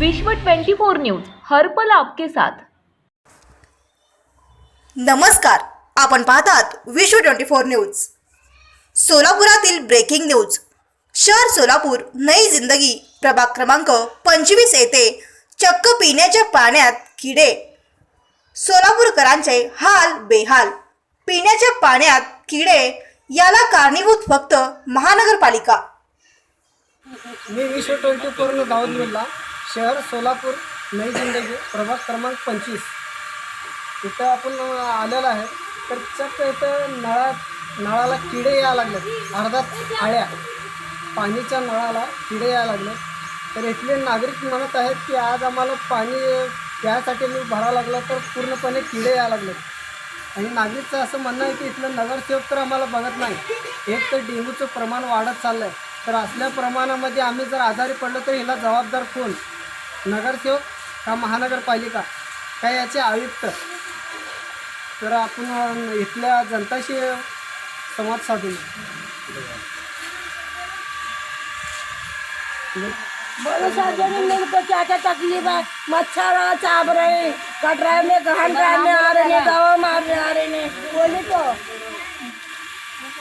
विश्व 24 न्यूज हर्पल आपके साथ. नमस्कार आपण पाहतात विश्व ट्वेंटी फोर न्यूज. सोलापुरातील ब्रेकिंग न्यूज. शहर सोलापूर नई जिंदगी प्रभाग क्रमांक पंचवीस येथे चक्क पिण्याच्या पाण्यात किडे. सोलापूरकरांचे हाल बेहाल. पिण्याच्या पाण्यात किडे याला कारणीभूत फक्त महानगरपालिका. मी विश्व ट्वेंटी फोर दाऊद मिल्ला शहर सोलापूर नई जिंदगी प्रभाग क्रमांक पंचवीस. इथं आपण आलेलो आहे. तर चक्क इथं नळा नळाला किडे यायला लागले अर्धा आळ्या पाणीच्या नळाला किडे यायला लागले तर इथले नागरिक म्हणत आहेत की आज आम्हाला पाणी प्यायसाठी मी भरावं लागलं तर पूर्णपणे किडे यायला लागले आणि नागरिकचं असं म्हणणं आहे की इथलं नगरसेवक तर आम्हाला बघत नाही. एक तर डेंग्यूचं प्रमाण वाढत चाललं आहे तर असल्या प्रमाणामध्ये आम्ही जर आजारी पडलो तर हिला जबाबदार कोण? नगरसेवक का महानगरपालिका? का याचे आयुक्त? तर आपण इथल्या जनताशी संवाद साधू बोलो सार्वजनिक मेरे को क्या क्या तकलीफ है मच्छर चाप रहे कट रहे में गहन में आ रहे हैं दवा मारने आ रहे हैं। बोले तो।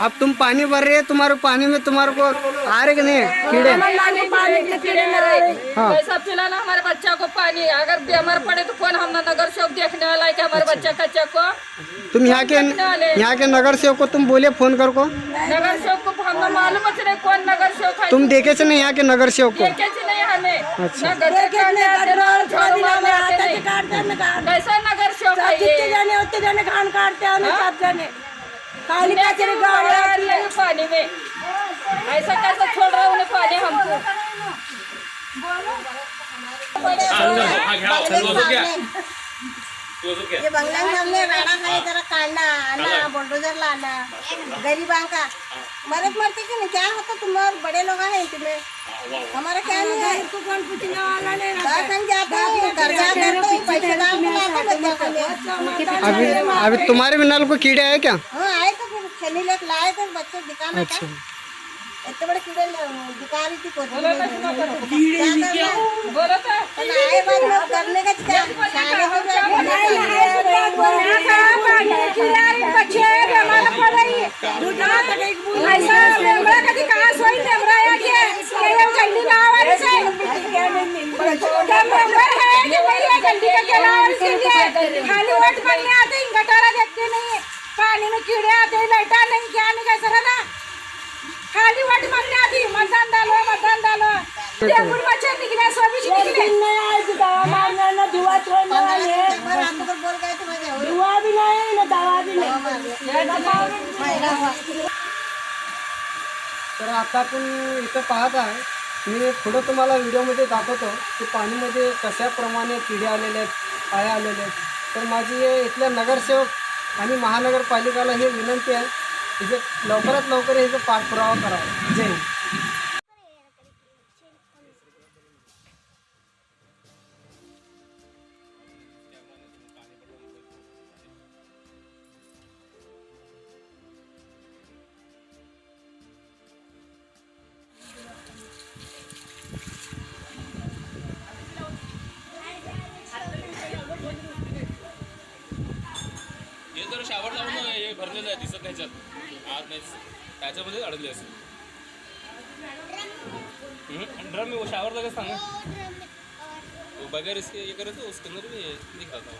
अब तुम पानी भर रहे हैं तुम्हारे पानी में तुम्हारे को आ रहे कि नहीं? कीड़े? पानी के कीड़े में आ हाँ पैसा पिलाना हमारे बच्चा को पानी। अगर बीमार पड़े तो कौन हम नगर सेवक देखने वाला है कि हमारे बच्चा कच्चा को? तुम यहाँ के यहाँ के नगर सेवक को तुम बोले फ़ोन कर को। नगर सेवक को हमने मालूम नहीं कौन नगर सेवक है तुम देखे से नहीं यहाँ के नगर सेवक को। नहीं हमें। अच्छा। नहीं नहीं, नहीं। कैसा नगर सेवक है जाने उतने जाने खान काटते हमें सब जाने। खाली पानी में। ऐसा कैसे ते बंगल्यांमधले राडा खाली जरा काढला आणा बुलडोजरला आणा गरीबांका मरत मरते की नहीं क्या होता तुम और बड़े लोग हैं तुम्हें हमारा क्या नहीं है इसको कौन पूछने वाला नहीं दस संग जाता हूँ कर्जा करता हूँ पैसे को अभी अभी तुम्हारे भी नल को कीड़े आए क्या? हाँ आए तो फिर शनि लेक लाए थे बच्चे दिखाना अच्छा। इतने बड़े कीड़े ल- दिखा रही थी कोठी में। क्या करना? बोलो तो तो आए बाद में करने का क्या खाने को क्या खाली वोट मांगने आते हैं गटारा देखते नहीं है पानी में कीड़े आते हैं लाइटा नहीं क्या नहीं कैसा रहना खाली वोट है, मतदान डालो मतदान नहीं नहीं ना दवा नहीं. हुआ तर आता आपण इथं पाहत आहे. मी पुढं तुम्हाला व्हिडिओमध्ये दाखवतो की पाणीमध्ये कशाप्रमाणे किडे आलेले आहेत आळ्या आलेले आहेत. तर माझी इथल्या नगरसेवक आणि महानगरपालिकाला हे विनंती आहे की लवकरात लवकर याचं पाठपुरावा करावा. जय हिंद. त्याच्यात आत नाही. त्याच्यामध्ये अडकले असेल. ड्रम में वो शावर लगा सांगा वो बगैर इसके ये करे तो उसके अंदर भी दिखाता हूँ